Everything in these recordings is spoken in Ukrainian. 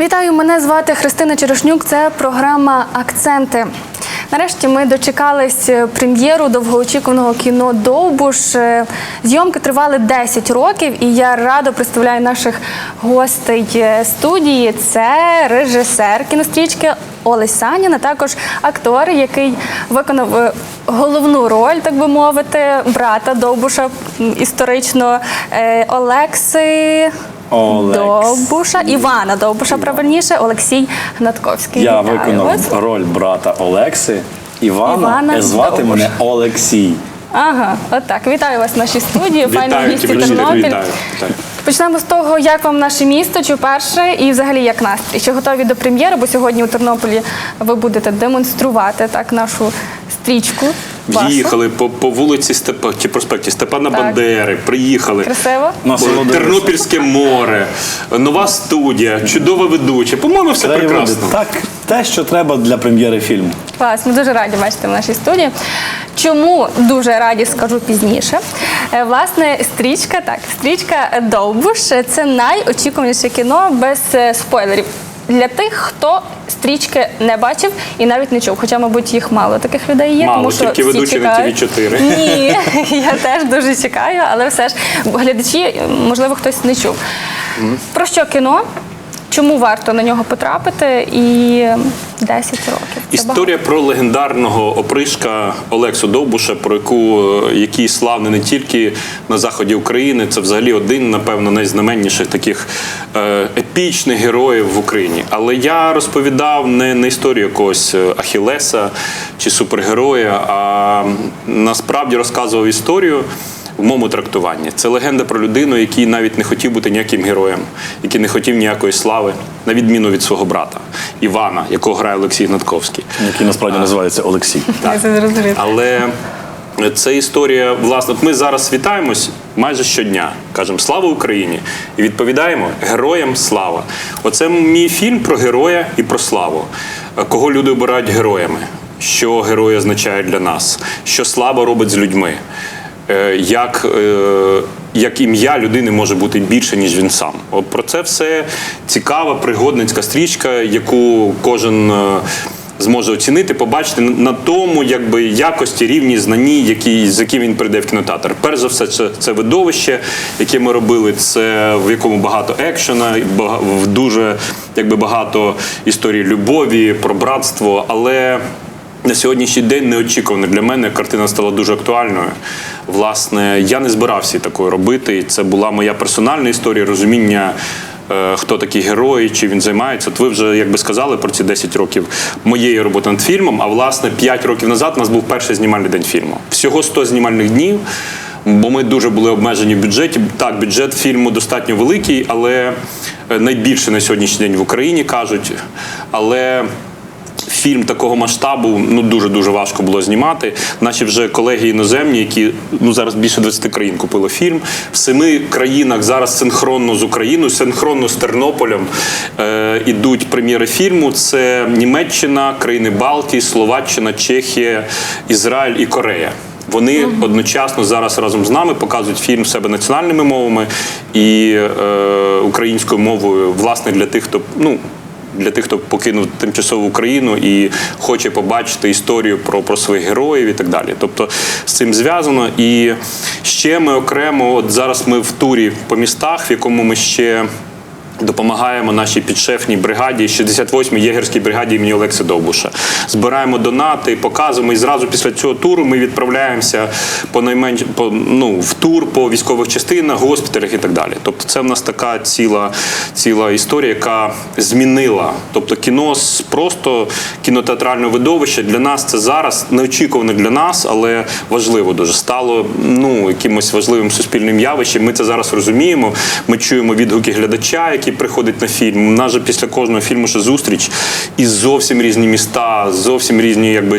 Вітаю, мене звати Христина Черешнюк. Це програма Акценти. Нарешті ми дочекались прем'єру довгоочікуваного кіно Довбуш. Зйомки тривали 10 років, і я радо представляю наших гостей студії. Це режисер кінострічки Олесь Санін, а також актор, який виконав е, головну роль, так би мовити, брата Довбуша історично е, Олекси. Олекс. Довбуша, Івана Довбуша, правильніше, Олексій Гнатковський. Я Вітаю виконав вас. роль брата Олекси. Івана, Івана е, звати Довбуш. мене Олексій. Ага, отак. Вітаю вас в нашій студії. Файно в Вітаю, місті тебе, Тернопіль. вітаю. вітаю. Почнемо з того, як вам наше місто, чи вперше, і взагалі як настрій. Чи готові до прем'єри? Бо сьогодні у Тернополі ви будете демонструвати так нашу стрічку. Вашу. Їхали по, по вулиці Степа чи проспекті Степана Так. Бандери, приїхали. Красиво? Тернопільське море, нова студія, чудова ведуча. По-моєму, все Краєвиди. прекрасно. Так, те, що треба для прем'єри фільму. Клас, ми дуже раді бачити в нашій студії. Чому дуже раді скажу пізніше. Е, Власне, стрічка, так, стрічка Довбуш це найочікуваніше кіно без е, спойлерів. Для тих, хто стрічки не бачив і навіть не чув. Хоча, мабуть, їх мало таких людей є. Мало, тому що тільки всі ведучі на чекають. TV4. Ні, я теж дуже чекаю, але все ж глядачі, можливо, хтось не чув. Про що кіно? Чому варто на нього потрапити? І 10 років. Це Історія про легендарного опришка Олексу Довбуша, про яку е, який славний не тільки на заході України, це взагалі один, напевно, найзнаменніших таких е, епічних героїв в Україні. Але я розповідав не, не історію якогось е, Ахілеса чи супергероя, а насправді розказував історію. В моєму трактуванні це легенда про людину, який навіть не хотів бути ніяким героєм, який не хотів ніякої слави, на відміну від свого брата Івана, якого грає Олексій Гнатковський. Який насправді називається Олексій. Зрозумів. Але це історія, власне, от ми зараз вітаємось майже щодня. Кажемо слава Україні! І відповідаємо героям слава. Оце мій фільм про героя і про славу. Кого люди обирають героями, що герої означають для нас, що слава робить з людьми. Е, Як, е, як ім'я людини може бути більше, ніж він сам. Про це все цікава пригодницька стрічка, яку кожен е, зможе оцінити, побачити на тому, якби якості, рівні знанні, які, з яким він прийде в кінотеатр. Перш за все, це, це видовище, яке ми робили, це в якому багато екшена, в дуже якби багато історій любові, про братство, але. На сьогоднішній день неочікувано для мене картина стала дуже актуальною. Власне, я не збирався такою робити. Це була моя персональна історія, розуміння, е, хто такий герой, чи він займається. От ви вже якби сказали про ці 10 років моєї роботи над фільмом. А власне, 5 років назад у нас був перший знімальний день фільму. Всього 100 знімальних днів. Бо ми дуже були обмежені в бюджеті. Так, бюджет фільму достатньо великий, але е, найбільше на сьогоднішній день в Україні кажуть. Але фільм такого масштабу ну дуже дуже важко було знімати. Наші вже колеги іноземні, які ну зараз більше 20 країн купили фільм. В семи країнах зараз синхронно з Україною, синхронно з Тернополем е, ідуть прем'єри фільму. Це Німеччина, країни Балтії, Словаччина, Чехія, Ізраїль і Корея. Вони одночасно зараз разом з нами показують фільм себе національними мовами і е, українською мовою, власне, для тих, хто ну. Для тих, хто покинув тимчасову Україну і хоче побачити історію про, про своїх героїв і так далі. Тобто з цим зв'язано. І ще ми окремо, от зараз ми в турі по містах, в якому ми ще допомагаємо нашій підшефній бригаді, 68-й єгерській бригаді імені Олекси Довбуша. Збираємо донати, показуємо. І зразу після цього туру ми відправляємося по найменш по ну в тур по військових частинах, госпіталях і так далі. Тобто, це в нас така ціла, ціла історія, яка змінила. Тобто, кіно з просто кінотеатрального видовища для нас це зараз неочікувано для нас, але важливо дуже стало ну якимось важливим суспільним явищем. Ми це зараз розуміємо. Ми чуємо відгуки глядача, який приходить на фільм. У нас же після кожного фільму ще зустріч і зовсім різні міста, зовсім різні, якби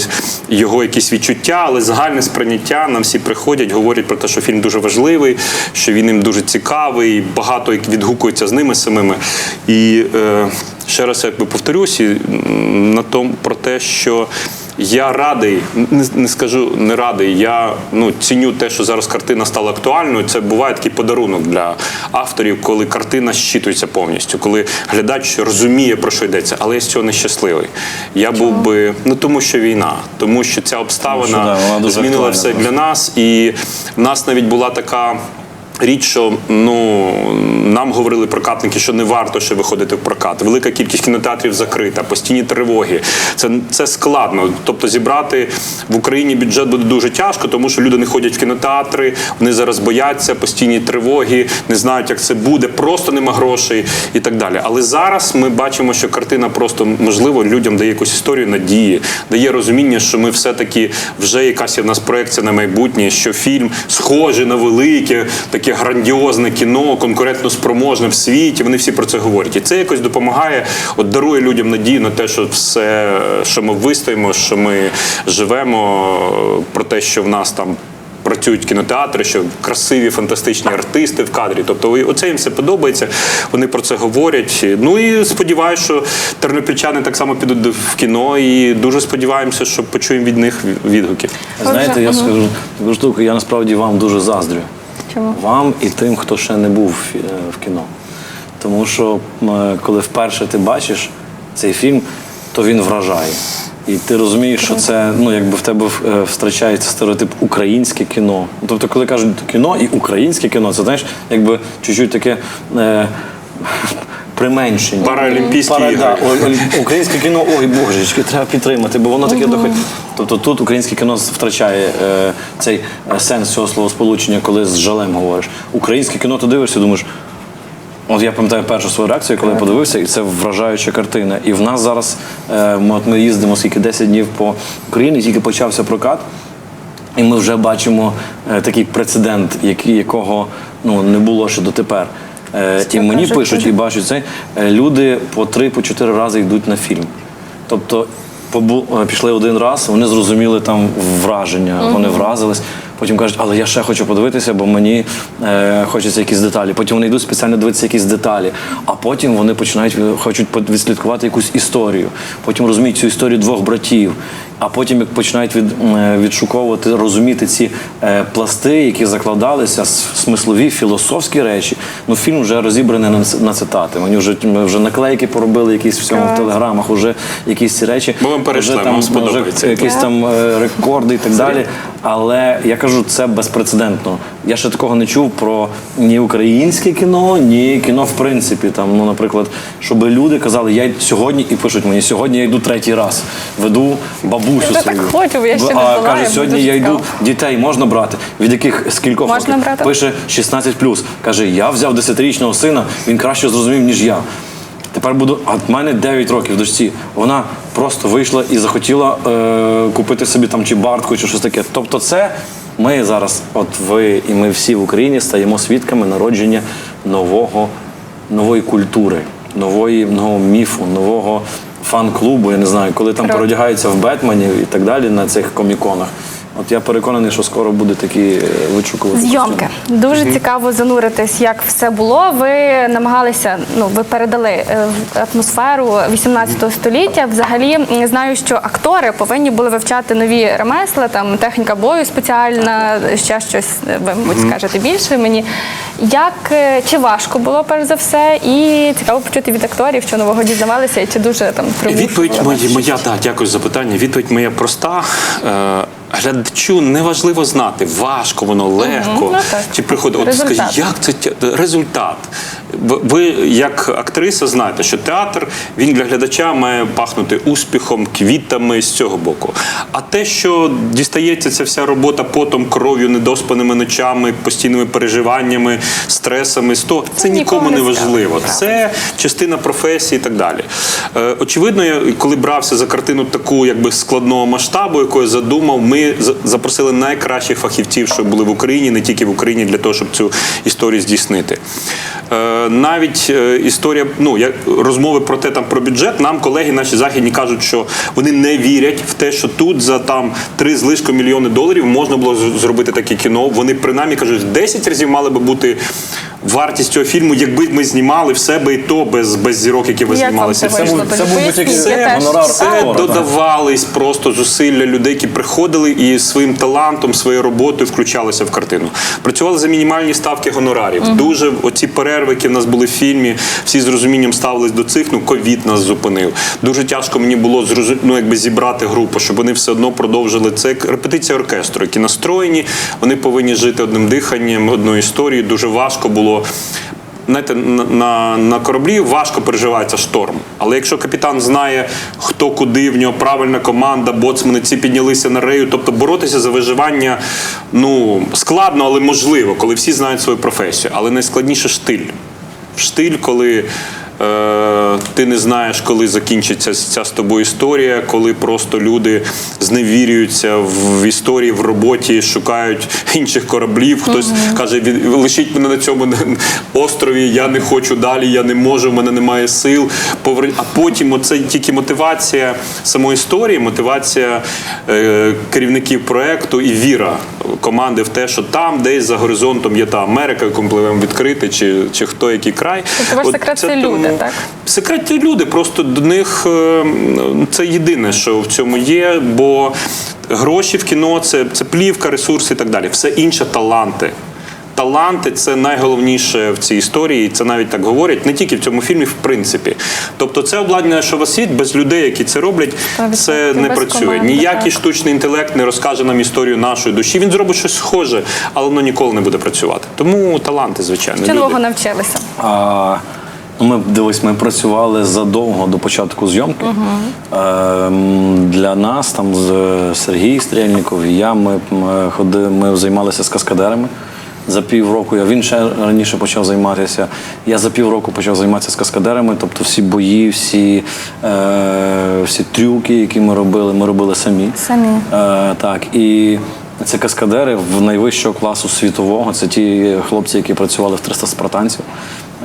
його якісь відчуття, але загальне сприйняття нам всі приходять, говорять про те, що фільм дуже важливий, що він їм дуже цікавий, багато відгукується з ними самими. І е, ще раз якби повторюсь і, на тому про те, що Я радий, не, не скажу не радий. Я ну ціню те, що зараз картина стала актуальною. Це буває такий подарунок для авторів, коли картина щитується повністю, коли глядач розуміє про що йдеться, але я з цього нещасливий. Я був би ну тому, що війна, тому що ця обставина Тому що, да, змінила все для нас, і в нас навіть була така. Річ, що ну нам говорили прокатники, що не варто ще виходити в прокат. Велика кількість кінотеатрів закрита, постійні тривоги. Це, це складно. Тобто зібрати в Україні бюджет буде дуже тяжко, тому що люди не ходять в кінотеатри, вони зараз бояться, постійні тривоги, не знають, як це буде, просто нема грошей і так далі. Але зараз ми бачимо, що картина просто можливо людям дає якусь історію надії, дає розуміння, що ми все-таки вже якась є в нас проекція на майбутнє, що фільм схожий на велике, грандіозне кіно, конкурентно спроможне в світі. Вони всі про це говорять. І це якось допомагає, от дарує людям надію на те, що все, що ми вистоїмо, що ми живемо, про те, що в нас там. Працюють кінотеатри, що красиві, фантастичні артисти в кадрі. Тобто оце їм все подобається. Вони про це говорять. Ну і сподіваюся, що тернопільчани так само підуть в кіно. І дуже сподіваємося, що почуємо від них відгуки. Знаєте, я скажу таку штуку, я насправді вам дуже заздрю. Чому? Вам і тим, хто ще не був в е, кіно. Тому що коли вперше ти бачиш цей фільм, то він вражає. І ти розумієш, що це ну якби в тебе е, втрачається стереотип українське кіно. Тобто, коли кажуть кіно і українське кіно, це знаєш, якби чуть-чуть таке. Е, Применшення. Паралімпійські Пара- ігри. да, Українське кіно, ой божечки, треба підтримати, бо воно таке доходить. Тобто тут українське кіно втрачає е, цей е, сенс цього словосполучення, коли з жалем говориш. Українське кіно ти дивишся, думаєш. От я пам'ятаю першу свою реакцію, коли я подивився, і це вражаюча картина. І в нас зараз е, ми, от ми їздимо скільки 10 днів по Україні, тільки почався прокат. І ми вже бачимо е, такий прецедент, який, якого ну, не було ще дотепер. Е, і мені пишуть і бачать це. Люди по три, по чотири рази йдуть на фільм. Тобто е, пішли один раз, вони зрозуміли там враження, вони вразились. Потім кажуть, але я ще хочу подивитися, бо мені е, хочеться якісь деталі. Потім вони йдуть спеціально дивитися якісь деталі. А потім вони починають е, хочуть відслідкувати якусь історію. Потім розуміють цю історію двох братів. А потім як починають від, е, відшуковувати, розуміти ці е, пласти, які закладалися, смислові, філософські речі. Ну, фільм вже розібраний на, на цитати. Мені вже ми вже наклейки поробили якісь в цьому в телеграмах, уже якісь ці речі. Ми вам перейшли, Вже вам вже якісь там е, рекорди і так далі. Але я кажу, це безпрецедентно. Я ще такого не чув про ні українське кіно, ні кіно в принципі. Там, ну, наприклад, щоб люди казали, я сьогодні і пишуть мені, сьогодні я йду третій раз, веду бабусю Я свою. так хочу, я ще не а каже, сьогодні я йду, дітей можна брати. Від яких з кількох Можна років? брати. Пише 16 Каже, я взяв 10-річного сина, він краще зрозумів, ніж я. Тепер буду. А в мене 9 років дочці. Вона просто вийшла і захотіла е, купити собі там чи бартку, чи щось таке. Тобто, це ми зараз, от ви і ми всі в Україні стаємо свідками народження нового, нової культури, нової, нового міфу, нового фан-клубу. Я не знаю, коли там переодягаються в Бетменів і так далі на цих коміконах. От я переконаний, що скоро буде такі е, вичукувати. Зйомки дуже цікаво зануритись, як все було. Ви намагалися, ну ви передали е, в атмосферу 18 століття. Взагалі знаю, що актори повинні були вивчати нові ремесла, там техніка бою спеціальна, ще щось. е, Ви мабуть, скажете більше мені. Як чи важко було перш за все, і цікаво почути від акторів, що нового дізнавалися, і чи дуже там примушували Відповідь моя, моя так, дякую за запитання. Відповідь моя проста. Е, глядачу неважливо знати, важко воно, легко. ну так. Чи приходить. От Результат. скажіть, як це тя- результат? Ви- Ви, як актриса, знаєте, що театр він для глядача має пахнути успіхом, квітами з цього боку. А те, що дістається ця вся робота потом, кров'ю, недоспаними ночами, постійними переживаннями, стресами, сто це нікому не не важливо. Це частина професії і так далі. Е, очевидно, я коли брався за картину таку якби складного масштабу, яку я задумав, ми за- запросили найкращих фахівців, що були в Україні, не тільки в Україні, для того, щоб цю історію здійснити. Е, навіть е, історія, ну як розмови про те, там про бюджет, нам колеги наші західні кажуть, що вони не вірять в те, що тут за там три з лишком мільйони доларів можна було зробити таке кіно. Вони принаймні кажуть, в 10 разів мали би бути. Вартість цього фільму, якби ми знімали все би і то без, без зірок, які ви знімалися. це це теж гонорар читала. актора. Це додавались просто зусилля людей, які приходили і своїм талантом, своєю роботою включалися в картину. Працювали за мінімальні ставки гонорарів. Дуже оці перерви, які в нас були в фільмі, всі з розумінням ставились до цих. Ну, ковід нас зупинив. Дуже тяжко мені було ну, якби зібрати групу, щоб вони все одно продовжили. Це репетиція оркестру, які настроєні, вони повинні жити одним диханням, одною історією. Дуже важко було. Знаєте, на, на, на кораблі важко переживається шторм. Але якщо капітан знає, хто куди, в нього правильна команда, боцмани ці піднялися на рею, тобто боротися за виживання ну, складно, але можливо, коли всі знають свою професію. Але найскладніше штиль. Штиль, коли ти не знаєш, коли закінчиться ця з тобою історія, коли просто люди зневірюються в, історії, в роботі, шукають інших кораблів. Хтось каже, «Від- лишіть мене на цьому острові, я не хочу далі, я не можу, в мене немає сил. Повер- А потім оце тільки мотивація самої історії, мотивація е, керівників проекту і віра команди в те, що там, десь за горизонтом є та Америка, яку ми пливемо відкрити, чи, чи хто який край. Тобто ваш От секрет це люди, так? Секрет це люди, просто до них е, це єдине, що в цьому є, бо гроші в кіно це, це плівка, ресурси і так далі. Все інше таланти. Таланти це найголовніше в цій історії, це навіть так говорять, не тільки в цьому фільмі, в принципі. Тобто, це обладнання, що у вас є, без людей, які це роблять, це не працює. команди, Ніякий так. штучний інтелект не розкаже нам історію нашої душі. Він зробить щось схоже, але воно ніколи не буде працювати. Тому таланти, звичайно. Що нового навчилися? А, ну, ми дивись, ми працювали задовго до початку зйомки. Ем, для нас там з Сергій Стрельніков і я ми, ми ходили, ми займалися з каскадерами. За півроку я він ще раніше почав займатися. Я за півроку почав займатися з каскадерами. Тобто всі бої, всі, е, всі трюки, які ми робили, ми робили самі. Самі. Е, так, і це каскадери в найвищого класу світового. Це ті хлопці, які працювали в 300 спартанців.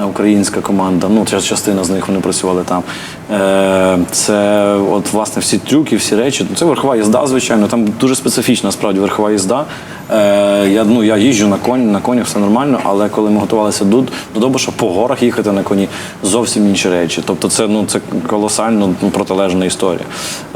е, Українська команда, ну частина з них вони працювали там. Е, це от власне всі трюки, всі речі. Ну, Це верхова їзда, звичайно. Там дуже специфічна насправді верхова їзда. Е, я, ну, я їжджу на коні, на конях все нормально, але коли ми готувалися до, до Довбуша, по горах їхати на коні зовсім інші речі. Тобто це, ну, це колосально ну, протилежна історія.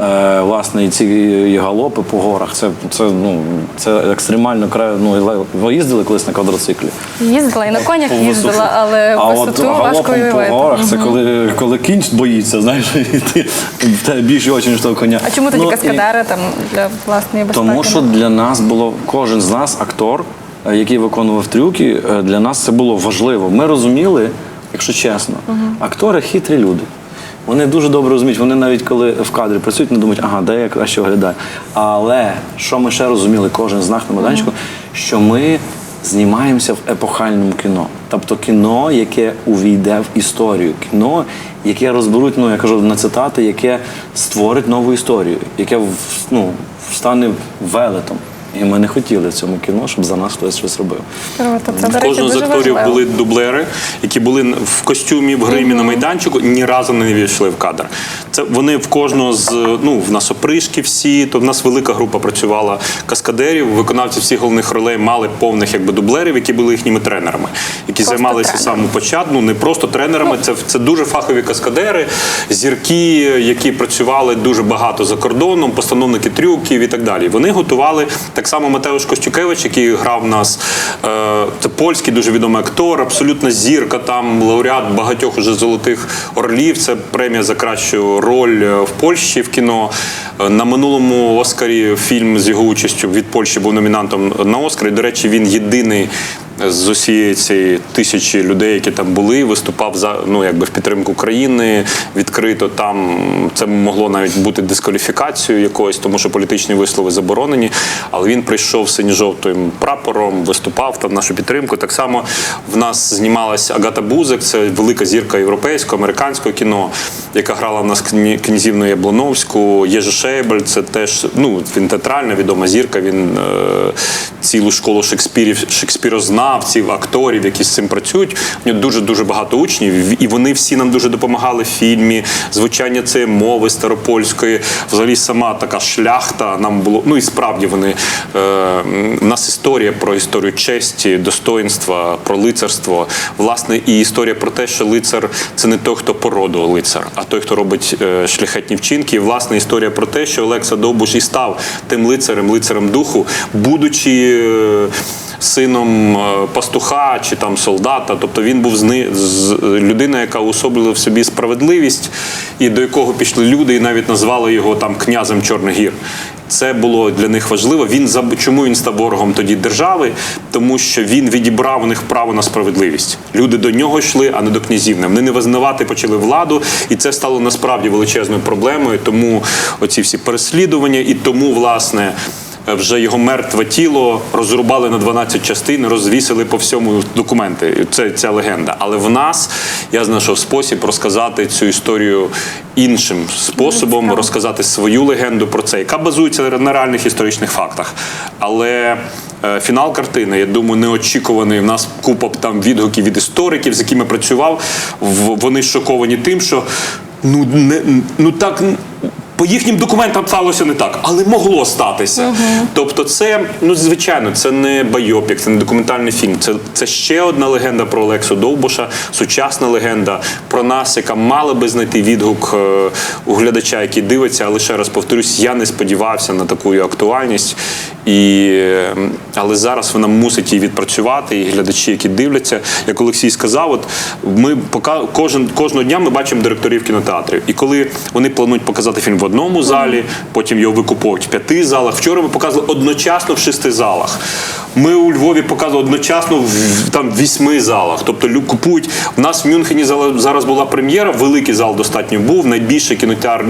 Е, власне, і ці і галопи по горах, це, це, ну, це екстремально кра- ну, Ви їздили колись на квадроциклі? Їздила і на конях їздила, але а висоту от важко по горах, це коли, коли кінь боїться, знаєш, і ти в тебе більше очі, ніж того коня. А чому тоді Ну, і- каскадери там для власної безпеки? тому що для нас було кожен з нас актор, е, який виконував трюки, е, для нас це було важливо. Ми розуміли, якщо чесно, актори хитрі люди. Вони дуже добре розуміють. Вони навіть коли в кадрі працюють, не думають, ага, де я краще виглядаю. Але що ми ще розуміли, кожен з нас на майданчику, що ми знімаємося в епохальному кіно. Тобто кіно, яке увійде в історію, кіно, яке розберуть, ну я кажу на цитати, яке створить нову історію, яке ну, стане велетом. І ми не хотіли в цьому кіно, щоб за нас хтось щось робив. До В кожного з акторів важливо. були дублери, які були в костюмі в гримі на майданчику, ні разу не війшли в кадр. Це вони в кожного з ну в нас опришки всі. То в нас велика група працювала каскадерів. Виконавці всіх головних ролей мали повних якби дублерів, які були їхніми тренерами, які Просто займалися саме початку. Ну не просто тренерами. Це це дуже фахові каскадери, зірки, які працювали дуже багато за кордоном, постановники трюків і так далі. Вони готували так само Матеуш Костюкевич, який грав в нас. Е, це польський дуже відомий актор, абсолютна зірка, там лауреат багатьох уже золотих орлів. Це премія за кращу роль е, в Польщі в кіно. Е, На минулому Оскарі фільм з його участю від Польщі був номінантом на Оскар. І, до речі, він єдиний з усієї цієї тисячі людей, які там були, виступав за ну якби в підтримку країни відкрито. Там це могло навіть бути дискваліфікацією якоюсь, тому що політичні вислови заборонені. Але він прийшов синьо-жовтим прапором, виступав там нашу підтримку. Так само в нас знімалася Агата Бузик, це велика зірка європейського, американського кіно, яка грала в нас князівну Яблоновську. Єжи Шейбель, це теж ну він театральна відома зірка. Він е, цілу школу Шекспірів Шекспірознавців виконавців, акторів, які з цим працюють. У нього дуже дуже багато учнів, і вони всі нам дуже допомагали в фільмі. Звучання цієї мови старопольської, взагалі сама така шляхта. Нам було ну і справді вони е, в нас історія про історію честі, достоїнства, про лицарство. Власне, і історія про те, що лицар це не той, хто породу лицар, а той, хто робить е, шляхетні вчинки. І власне історія про те, що Олекса Довбуш і став тим лицарем, лицарем духу, будучи. е, Сином е, пастуха чи там солдата, тобто він був з людина, яка уособлювала в собі справедливість, і до якого пішли люди, і навіть назвали його там князем Чорних гір. Це було для них важливо. Він чому він став ворогом тоді держави? Тому що він відібрав у них право на справедливість. Люди до нього йшли, а не до князівни. Вони не визнавати почали владу, і це стало насправді величезною проблемою. Тому оці всі переслідування, і тому власне. Вже його мертве тіло розрубали на 12 частин, розвісили по всьому документи. Це ця легенда. Але в нас я знайшов спосіб розказати цю історію іншим способом, розказати свою легенду про це, яка базується на реальних історичних фактах. Але е, фінал картини, я думаю, неочікуваний. У нас купа там відгуків від істориків, з якими працював. В- Вони шоковані тим, що ну не ну так. По їхнім документам сталося не так, але могло статися. Тобто, це ну звичайно, це не байопік, це не документальний фільм. Це, це ще одна легенда про Олексу Довбуша, сучасна легенда про нас, яка мала би знайти відгук е, у глядача, який дивиться. Але ще раз повторюсь, я не сподівався на таку актуальність. І, але зараз вона мусить її відпрацювати. І глядачі, які дивляться, як Олексій сказав, от ми пока кожен кожного дня ми бачимо директорів кінотеатрів. І коли вони планують показати фільм в одному залі, потім його викуповують в п'яти залах. Вчора ми показували одночасно в шести залах. Ми у Львові показували одночасно в там вісьми залах. Тобто купують. У нас в Мюнхені зараз була прем'єра, великий зал достатньо був. Найбільший кінотеатр,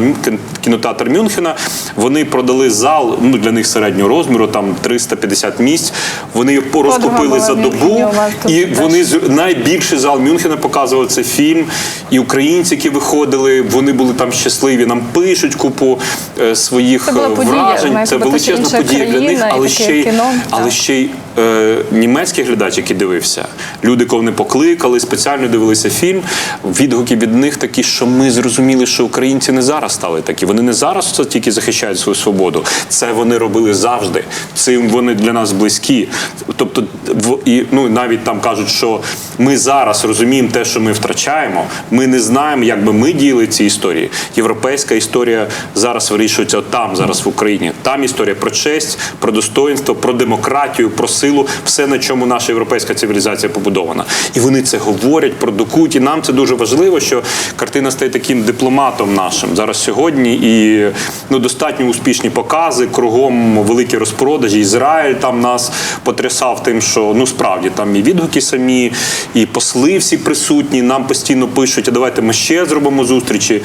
кінотеатр Мюнхена. Вони продали зал ну для них середнього розміру, там 350 місць. Вони його розкупили за добу. І вони з- найбільший зал Мюнхена показував цей фільм. І українці, які виходили, вони були там щасливі. Нам пишуть купу е, своїх Це е, подія, вражень. Це величезна подія для них, але ще й але ще й е, німецький глядач, який дивився, люди, кого не покликали, спеціально дивилися фільм. Відгуки від них такі, що ми зрозуміли, що українці не зараз стали такі. Вони не зараз це тільки захищають свою свободу. Це вони робили завжди. Цим вони для нас близькі. Тобто, в і ну навіть там кажуть, що ми зараз розуміємо те, що ми втрачаємо. Ми не знаємо, як би ми діяли ці історії. Європейська історія зараз вирішується там, зараз в Україні. Там історія про честь, про достоинство, про демократію, про силу, все на чому наша європейська цивілізація побудована. І вони це говорять, продукують. І нам це дуже важливо, що картина стає таким дипломатом нашим зараз сьогодні. І ну достатньо успішні покази, кругом великі розпродажі. Ізраїль там нас потрясав тим, що ну справді там і відгуки самі, і посли всі присутні. Нам постійно пишуть, а давайте ми ще зробимо зустрічі.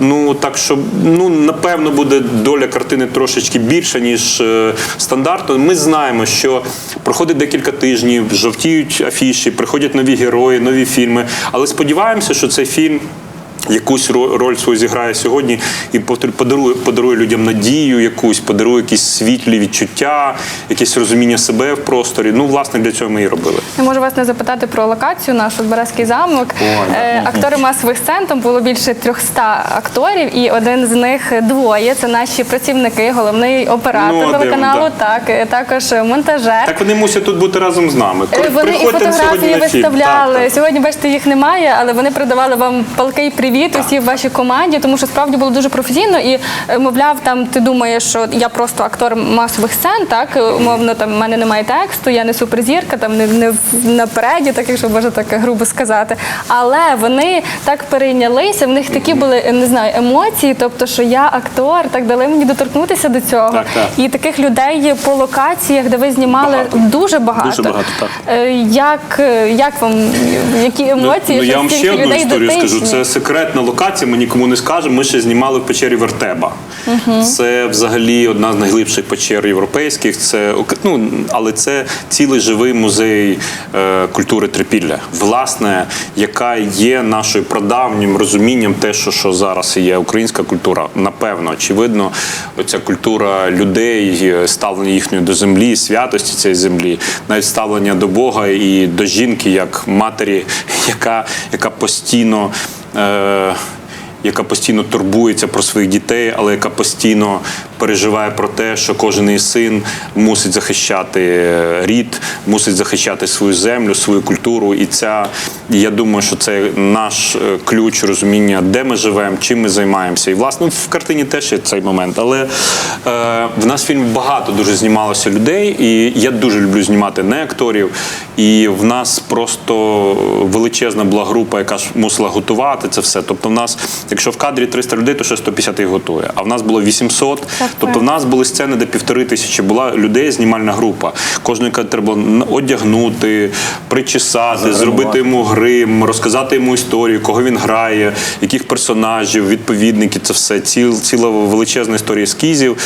Ну так що ну напевно буде доля картини трошечки більша ніж е, стандартно. Ми знаємо, що проходить декілька тижнів, жовтіють афіші, приходять нові герої, нові фільми. Але сподіваємося, що цей фільм. Якусь ро- роль свою зіграє сьогодні і подарує, подарує людям надію, якусь подарує якісь світлі відчуття, якесь розуміння себе в просторі. Ну, власне, для цього ми і робили. Я можу вас не запитати про локацію нашу Збаразький замок. Е, Актори масових сцен там було більше 300 акторів, і один з них двоє. Це наші працівники, головний оператор Ну, телеканалу, він, так е, також монтажер. Так вони мусять тут бути разом з нами. Е, Вони і фотографії сьогодні виставляли. Так, так. Сьогодні, бачите, їх немає, але вони передавали вам палкий привіт усі в вашій команді, тому що справді було дуже професійно. І е, мовляв, там ти думаєш, що я просто актор масових сцен, так е, умовно, там в мене немає тексту, я не суперзірка, там не, не напереді, так якщо можна так грубо сказати. Але вони так перейнялися, в них такі були е, не знаю емоції, тобто, що я актор, так дали мені доторкнутися до цього. Так, так. І таких людей по локаціях, де ви знімали, Багато. дуже багато. Дуже багато, так. Як, як вам які емоції? Ну, що я вам ще одну історію скажу. Це секрет секретна локація, ми нікому не скажемо. Ми ще знімали в печері Вертеба. Це взагалі одна з найглибших печер європейських. Це ну, але це цілий живий музей е, культури трипілля, власне, яка є нашою прадавнім розумінням, те, що, що зараз є українська культура. Напевно, очевидно, оця культура людей, е, ставлення їхньої до землі, святості цієї землі, навіть ставлення до Бога і до жінки як матері, яка, яка постійно. Е, яка постійно турбується про своїх дітей, але яка постійно переживає про те, що кожен її син мусить захищати е, рід, мусить захищати свою землю, свою культуру. І ця я думаю, що це наш е, ключ розуміння, де ми живемо, чим ми займаємося. І власне в картині теж є цей момент. Але е, в нас фільм багато дуже знімалося людей, і я дуже люблю знімати не акторів. І в нас просто величезна була група, яка ж мусила готувати це все. Тобто, в нас, якщо в кадрі 300 людей, то ще 150 їх готує. А в нас було 800. Тобто, в нас були сцени, де півтори тисячі була людей, знімальна група. Кожного яка треба було одягнути, причесати, зробити йому грим, розказати йому історію, кого він грає, яких персонажів, відповідники. Це все ціл, ціла величезна історія ескізів.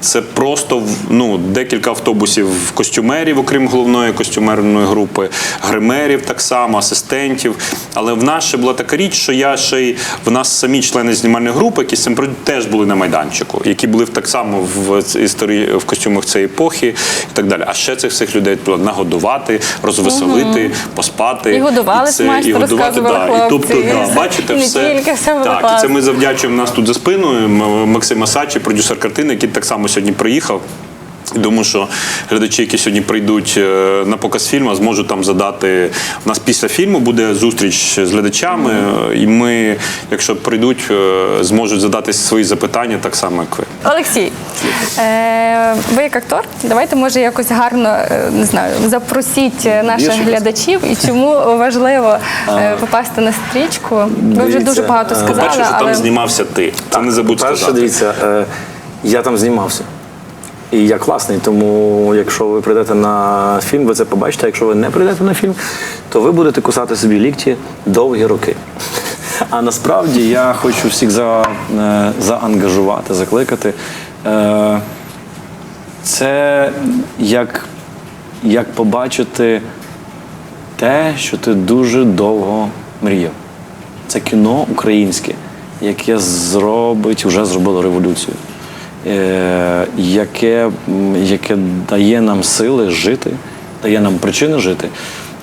Це просто ну, декілька автобусів костюмерів, окрім головної костюмерної групи, гримерів так само, асистентів. Але в нас ще була така річ, що я ще й в нас самі члени знімальної групи, які з цим теж були на майданчику, які були в- так само в історії в костюмах цієї епохи і так далі. А ще цих всіх людей було нагодувати, розвеселити, поспати. І годували це- смачно, і годувати, да. І тобто, да, бачите, Не все тільки, було так, і це ми завдячуємо нас тут за спиною. Максима Сачі, продюсер картини, який так само сьогодні приїхав. Думаю, що глядачі, які сьогодні прийдуть е, на показ фільму, зможуть там задати. У нас після фільму буде зустріч з глядачами, і ми, якщо прийдуть, е, зможуть задати свої запитання так само, як ви. Олексій, е, ви як актор, давайте може якось гарно не знаю, запросіть наших глядачів і чому важливо попасти на стрічку. Ви вже дуже багато сказали, По-перше, що але там знімався ти. Це не забудь Перше, сказати. дивіться, я там знімався. І я класний, тому якщо ви прийдете на фільм, ви це побачите. Якщо ви не прийдете на фільм, то ви будете кусати собі лікті довгі роки. А насправді я хочу всіх за, е, заангажувати, закликати. Е, Це як, як побачити те, що ти дуже довго мріяв. Це кіно українське, яке зробить, вже зробило революцію, яке, яке дає нам сили жити, дає нам причини жити.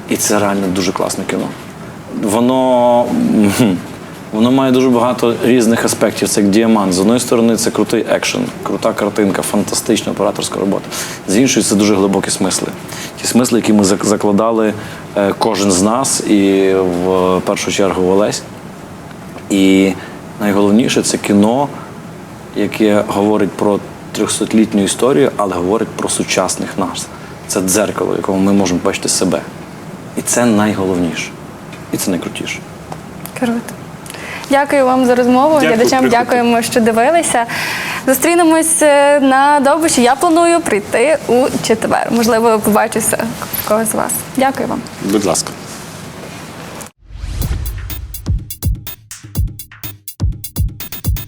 І це реально дуже класне кіно. Воно, воно має дуже багато різних аспектів. Це як діамант. З одної сторони, це крутий екшен, крута картинка, фантастична операторська робота. З іншої, це дуже глибокі смисли. Ті смисли, які ми зак- закладали е, кожен з нас, і в першу чергу Олесь. І найголовніше це кіно, яке говорить про 300-літню історію, але говорить про сучасних нас. Це дзеркало, в якому ми можемо бачити себе. І це найголовніше. І це найкрутіше. круто. Дякую вам за розмову. Дякую, Глядачам приходьте. дякуємо, що дивилися. Зустрінемось е, на Довбиші. Я планую прийти у четвер. Можливо, побачуся когось з вас. Дякую вам. Будь ласка.